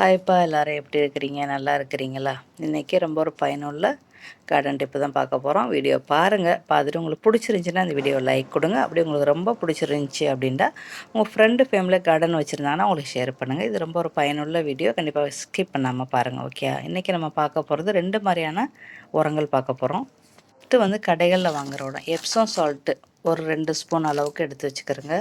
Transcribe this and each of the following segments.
ஹாய்ப்பா எல்லோரும் எப்படி இருக்கிறீங்க? நல்லா இருக்கிறீங்களா? இன்றைக்கி ரொம்ப ஒரு பயனுள்ள கார்டன் டிப்பு தான் பார்க்க போகிறோம் வீடியோ பாருங்கள் பார்த்துட்டு உங்களுக்கு பிடிச்சிருந்துச்சின்னா அந்த வீடியோ லைக் கொடுங்க. அப்படி உங்களுக்கு ரொம்ப பிடிச்சிருந்துச்சி அப்படின்னா உங்கள் ஃப்ரெண்டு ஃபேமிலியில் கார்டன் வச்சுருந்தாங்கன்னா உங்களுக்கு ஷேர் பண்ணுங்கள் இது ரொம்ப ஒரு பயனுள்ள வீடியோ. கண்டிப்பாக ஸ்கிப் பண்ணாமல் பாருங்கள் ஓகே இன்றைக்கி நம்ம பார்க்க போகிறது ரெண்டு மாதிரியான உரங்கள் பார்க்க போகிறோம் ஃபஸ்ட்டு வந்து கடைகளில் வாங்குகிற உரம். எப்சம் சால்ட்டு ஒரு ரெண்டு ஸ்பூன் அளவுக்கு எடுத்து வச்சுக்கிறோங்க.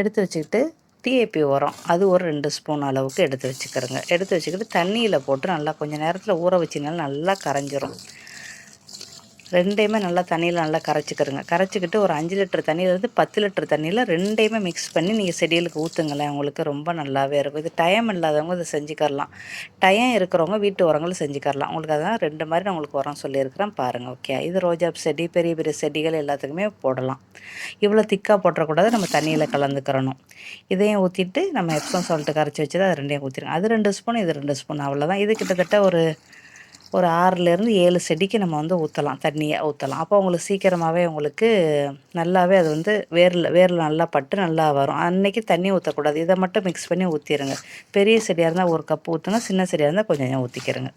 எடுத்து வச்சுக்கிட்டு டிஏபி உரம். அது ஒரு ரெண்டு ஸ்பூன் அளவுக்கு எடுத்து வச்சுக்கிறோங்க. எடுத்து வச்சுக்கிட்டு தண்ணியில் போட்டு நல்லா கொஞ்சம் நேரத்தில் ஊற வச்சினாலும் நல்லா கரைஞ்சிரும். ரெண்டையுமே நல்லா தண்ணியில் நல்லா கரைச்சிக்கிறங்க கரைச்சிக்கிட்டு ஒரு அஞ்சு லிட்டர் தண்ணியிலேருந்து பத்து லிட்டர் தண்ணியில் ரெண்டையுமே மிக்ஸ் பண்ணி நீங்கள் செடிகளுக்கு ஊற்றுங்களேன் உங்களுக்கு ரொம்ப நல்லாவே இருக்கும். இது டைம் இல்லாதவங்க இதை செஞ்சுக்கரலாம். டைம் இருக்கிறவங்க வீட்டு உரங்களும் செஞ்சுக்கரலாம். உங்களுக்கு அதான் ரெண்டு மாதிரி நான் உங்களுக்கு உரம் சொல்லியிருக்கிறேன். பாருங்கள் ஓகே இது ரோஜா செடி பெரிய பெரிய செடிகள் எல்லாத்துக்குமே போடலாம். இவ்வளோ திக்காக போட்டுறக்கூடாது நம்ம தண்ணியில் கலந்துக்கிறணும். இதையும் ஊற்றிட்டு நம்ம எப்சம் சால்ட்டு கரைச்சி வச்சு அது ரெண்டையும் ஊற்றிடுங்க அது ரெண்டு ஸ்பூன் இது ரெண்டு ஸ்பூன் அவ்வளோதான் இது கிட்டத்தட்ட ஒரு ஒரு ஆறுலேருந்து ஏழு செடிக்கு நம்ம வந்து ஊற்றலாம் தண்ணியை ஊற்றலாம் அப்போ உங்களுக்கு சீக்கிரமாகவே உங்களுக்கு நல்லாவே அது வந்து வேரில் வேரில் நல்லா பட்டு நல்லா வரும். அன்றைக்கி தண்ணி ஊற்றக்கூடாது இதை மட்டும் மிக்ஸ் பண்ணி ஊற்றிடுங்க பெரிய செடியாக இருந்தால் ஒரு கப்பு ஊற்றுங்க சின்ன செடியாக இருந்தால் கொஞ்சம் ஊற்றிக்கிறங்க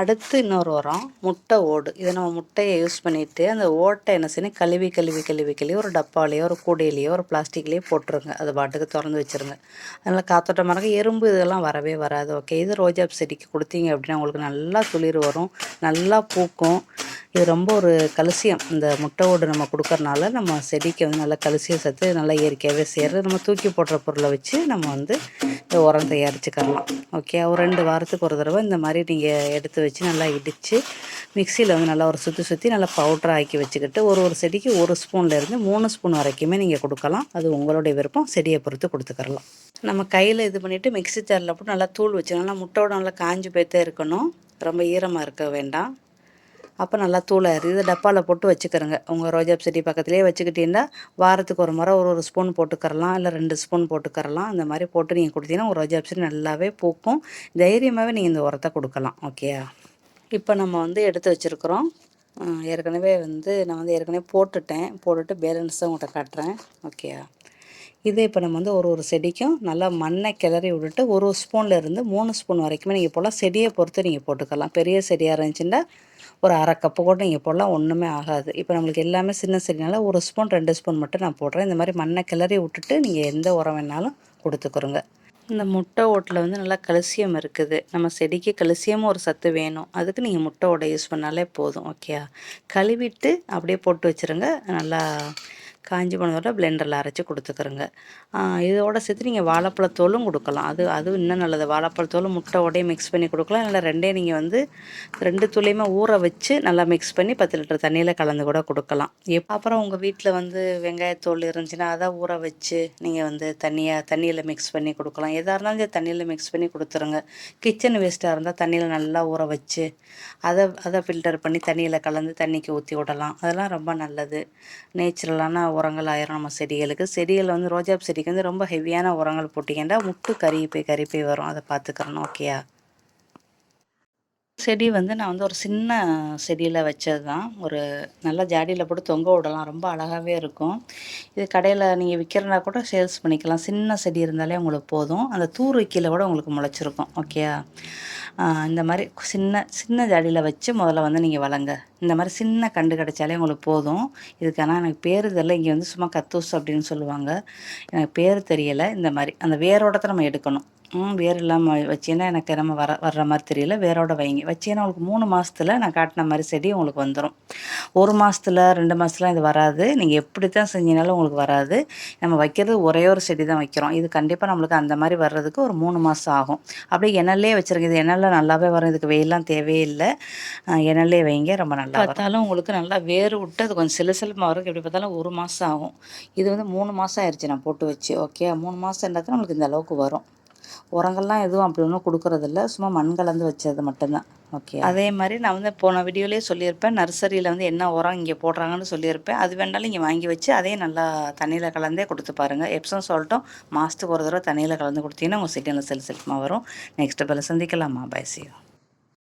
அடுத்து இன்னொரு உரம் முட்டை ஓடு. இதை நம்ம முட்டையை யூஸ் பண்ணிவிட்டு அந்த ஓட்டை என்ன செய்யணும்? கழுவி கழுவி கழுவி கழுவி ஒரு டப்பாலேயோ ஒரு கூடையிலையோ ஒரு பிளாஸ்டிக்லேயோ போட்டுருங்க. அது பாட்டுக்கு திறந்து வச்சுருங்க. அதனால் காத்தோட்டமாக இருக்க எறும்பு இதெல்லாம் வரவே வராது. ஓகே இது ரோஜா செடிக்கு கொடுத்தீங்க அப்படின்னா உங்களுக்கு நல்லா துளிர் வரும் நல்லா பூக்கும். இது ரொம்ப ஒரு கல்சியம். இந்த முட்டை ஓடு நம்ம கொடுக்கறனால நம்ம செடிக்கு வந்து நல்லா கல்சியம் சத்து நல்லா இயற்கையாகவே சேர்றது நம்ம தூக்கி போடுற பொருளை வச்சு நம்ம வந்து இந்த உரம் தயாரிச்சுக்கரலாம் ஓகே ஒரு ரெண்டு வாரத்துக்கு ஒரு தடவை இந்த மாதிரி நீங்கள் எடுத்து வச்சு நல்லா இடித்து மிக்சியில் வந்து நல்லா ஒரு சுற்றி சுற்றி நல்லா பவுட்ரு ஆக்கி வச்சுக்கிட்டு ஒரு ஒரு செடிக்கு ஒரு ஸ்பூன்லேருந்து மூணு ஸ்பூன் வரைக்குமே நீங்கள் கொடுக்கலாம். அது உங்களுடைய விருப்பம். செடியை பொறுத்து கொடுத்துக்கரலாம் நம்ம கையில் இது பண்ணிவிட்டு மிக்சி ஜாரில் போட்டு நல்லா தூள் வச்சு நல்லா முட்டையோட நல்லா காஞ்சி போய்த்தே இருக்கணும். ரொம்ப ஈரமாக இருக்க வேண்டாம். அப்போ நல்லா தூளாயிரு இதை டப்பாவில் போட்டு வச்சுக்கிறோங்க. உங்கள் ரோஜா செடி பக்கத்துலேயே வச்சுக்கிட்டீங்கன்னா வாரத்துக்கு ஒரு முறை ஒரு ஒரு ஸ்பூன் போட்டுக்கரலாம் இல்லை ரெண்டு ஸ்பூன் போட்டுக்கரலாம் அந்த மாதிரி போட்டு நீங்கள் கொடுத்தீங்கன்னா உங்கள் ரோஜா செடி நல்லாவே பூக்கும். தைரியமாகவே நீங்கள் இந்த உரத்தை கொடுக்கலாம். ஓகேயா இப்போ நம்ம வந்து எடுத்து வச்சுருக்குறோம். ஏற்கனவே வந்து நான் வந்து ஏற்கனவே போட்டுட்டேன். போட்டுட்டு பேலன்ஸாக உங்கள்கிட்ட காட்டுறேன். ஓகேயா இதே இப்போ நம்ம வந்து ஒரு ஒரு செடிக்கும் நல்லா மண்ணை கிளறி விட்டுட்டு ஒரு ஸ்பூனில் இருந்து மூணு ஸ்பூன் வரைக்குமே நீங்கள் போகலாம் செடியை பொறுத்து நீங்கள் போட்டுக்கலாம். பெரிய செடியாக இருந்துச்சுன்னா ஒரு அரை கப்பு கூட நீங்கள் போடலாம் ஒன்றுமே ஆகாது. இப்போ நம்மளுக்கு எல்லாமே சின்ன செடினால ஒரு ஸ்பூன் ரெண்டு ஸ்பூன் மட்டும் நான் போடுறேன். இந்த மாதிரி மண்ணை கிளறி விட்டுட்டு நீங்கள் எந்த உரம் வேணாலும் கொடுத்துக்குறோங்க இந்த முட்டை ஓட்டில் வந்து நல்லா கல்சியம் இருக்குது. நம்ம செடிக்கு கல்சியமும் ஒரு சத்து வேணும். அதுக்கு நீங்கள் முட்டை ஓட்டை யூஸ் பண்ணாலே போதும் ஓகே கழுவிட்டு அப்படியே போட்டு வச்சுருங்க. நல்லா காஞ்சி போனதோட பிளெண்டரில் அரைச்சி கொடுத்துக்கிறோங்க. இதோட சேர்த்து நீங்கள் வாழைப்பழத்தோலும் கொடுக்கலாம். அது அதுவும் இன்னும் நல்லது. வாழைப்பழத்தோலும் முட்டை உடையே மிக்ஸ் பண்ணி கொடுக்கலாம். இல்லை ரெண்டே நீங்கள் வந்து ரெண்டு துளியுமே ஊற வச்சு நல்லா மிக்ஸ் பண்ணி பத்து லிட்டர் தண்ணியில் கலந்து கூட கொடுக்கலாம். எப் அப்புறம் உங்கள் வீட்டில் வந்து வெங்காயத்தோல் இருந்துச்சுன்னா அதை ஊற வச்சு நீங்கள் வந்து தண்ணியாக தண்ணியில் மிக்ஸ் பண்ணி கொடுக்கலாம். எதாக இருந்தாலும் தண்ணியில் மிக்ஸ் பண்ணி கொடுத்துருங்க. கிச்சன் வேஸ்ட்டாக இருந்தால் தண்ணியில் நல்லா ஊற வச்சு அதை அதை ஃபில்டர் பண்ணி தண்ணியில் கலந்து தண்ணிக்கு ஊற்றி விடலாம். அதெல்லாம் ரொம்ப நல்லது. நேச்சுரலான உரங்கள் ஆயிரும் நம்ம செடிகளுக்கு. செடிகள் வந்து ரோஜா செடிக்கு வந்து ரொம்ப ஹெவியான உரங்கள் போட்டிங்கன்னா முட்டு கறி போய் கறி போய் வரும். அதை பார்த்துக்கிறணும் ஓகேயா செடி வந்து நான் வந்து ஒரு சின்ன செடியில் வச்சது தான் ஒரு நல்ல ஜாடியில் போட்டு தொங்க விடலாம். ரொம்ப அழகாகவே இருக்கும். இது கடையில் நீங்கள் விற்கிறனா கூட சேல்ஸ் பண்ணிக்கலாம். சின்ன செடி இருந்தாலே உங்களுக்கு போதும். அந்த தூர் கீழே கூட உங்களுக்கு முளைச்சிருக்கும். ஓகேயா இந்த மாதிரி சின்ன சின்ன ஜாடியில் வச்சு முதல்ல வந்து நீங்கள் வளங்க இந்த மாதிரி சின்ன கண்டு கிடைச்சாலே உங்களுக்கு போதும். இதுக்கான எனக்கு பேர் தெரியல. இங்கே வந்து சும்மா கத்தூஸ் அப்படின்னு சொல்லுவாங்க. எனக்கு பேர் தெரியலை. இந்த மாதிரி அந்த வேரோடத்தை நம்ம எடுக்கணும். வேர் இல்லாமல் வச்சேன்னா எனக்கு நம்ம வர வர்ற மாதிரி தெரியல. வேரோட வைங்க. வச்சீங்கன்னா உங்களுக்கு மூணு மாதத்துல நான் காட்டின மாதிரி செடி உங்களுக்கு வந்துடும் ஒரு மாதத்துல ரெண்டு மாதத்துலாம் இது வராது. நீங்கள் எப்படி தான் செஞ்சினாலும் உங்களுக்கு வராது. நம்ம வைக்கிறது ஒரே ஒரு செடி தான் வைக்கிறோம். இது கண்டிப்பாக நம்மளுக்கு அந்த மாதிரி வர்றதுக்கு ஒரு மூணு மாதம் ஆகும். அப்படியே எண்ணெயிலே வச்சுருங்க. இது எண்ணெயில் நல்லாவே வரும். இதுக்கு வெயிலாம் தேவையில்லை எண்ணெயிலே வைங்க. ரொம்ப நல்லா பார்த்தாலும் உங்களுக்கு நல்லா வேறு விட்டு அது கொஞ்சம் சில சிலமாக வரும். எப்படி பார்த்தாலும் ஒரு மாதம் ஆகும். இது வந்து மூணு மாதம் ஆயிடுச்சு நான் போட்டு வச்சு. ஓகே மூணு மாதம் என்னது நம்மளுக்கு இந்த அளவுக்கு வரும். உரங்கள்லாம் எதுவும் அப்படி ஒன்றும் கொடுக்குறதில்ல சும்மா மண் கலந்து வச்சது மட்டும்தான். ஓகே அதே மாதிரி நான் வந்து போன வீடியோலேயே சொல்லியிருப்பேன். நர்சரியில் வந்து என்ன உரம் இங்கே போடுறாங்கன்னு சொல்லியிருப்பேன். அது வேண்டாலும் இங்கே வாங்கி வச்சு அதையும் நல்லா தண்ணியில் கலந்தே கொடுத்து பாருங்கள் எப்சம் சொல்லிட்டோம் மாதத்துக்கு ஒரு தடவை தண்ணியில் கலந்து கொடுத்தீங்கன்னா உங்கள் சிட்டியில் செல் செல்மா வரும். Next bill சந்திக்கலாமா? பைசியோ